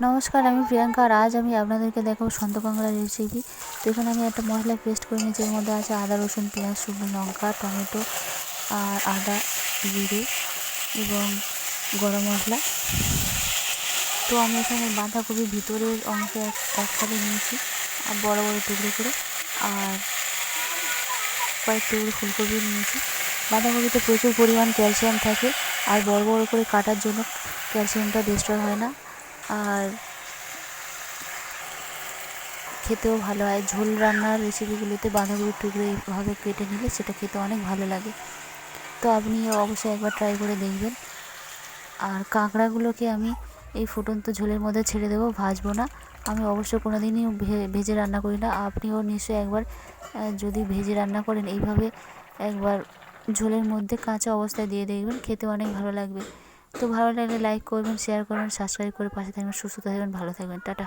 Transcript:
নমস্কার, আমি প্রিয়াঙ্কা আর আজ আমি আপনাদেরকে দেখাবো সন্ত কাঁকড়ার রেসিপি। তো এখানে আমি একটা মশলা পেস্ট করে নিয়েছি, এর মধ্যে আছে আদা, রসুন, পেঁয়াজ, শুকনো লঙ্কা, টমেটো আর আদা, জিরে এবং গরম মশলা। তো আমি এখানে বাঁধাকপির ভিতরের অংশ এক একসাথে নিয়েছি, আর বড় বড় টুকরো করে, আর কয়েক টুকরো ফুলকপি নিয়েছি। বাঁধাকপিতে প্রচুর পরিমাণ ক্যালসিয়াম থাকে, আর বড় বড় করে কাটার জন্য ক্যালসিয়ামটা ডিস্ট্রয় হয় না। আর খেতেও ভালো হয়। ঝোল রান্নার রেসিপিগুলোতে বাঁধাকপির টুকরো এইভাবে কেটে নিলে সেটা খেতে অনেক ভালো লাগে। তো আপনি অবশ্যই একবার ট্রাই করে দেখবেন। আর কাঁকড়াগুলোকে আমি এই ফুটন্ত ঝোলের মধ্যে ছেড়ে দেবো, ভাজবো না। আমি অবশ্য কোনো দিনই ভেজে রান্না করি না। আপনিও নিশ্চয়ই একবার যদি ভেজে রান্না করেন, এইভাবে একবার ঝোলের মধ্যে কাঁচা অবস্থায় দিয়ে দেখবেন, খেতে অনেক ভালো লাগবে। তো ভালো লাগলে লাইক করবেন শেয়ার করবেন সাবস্ক্রাইব করে পাশে থাকবেন, সুস্থ থাকবেন, ভালো থাকবেন, টাটা।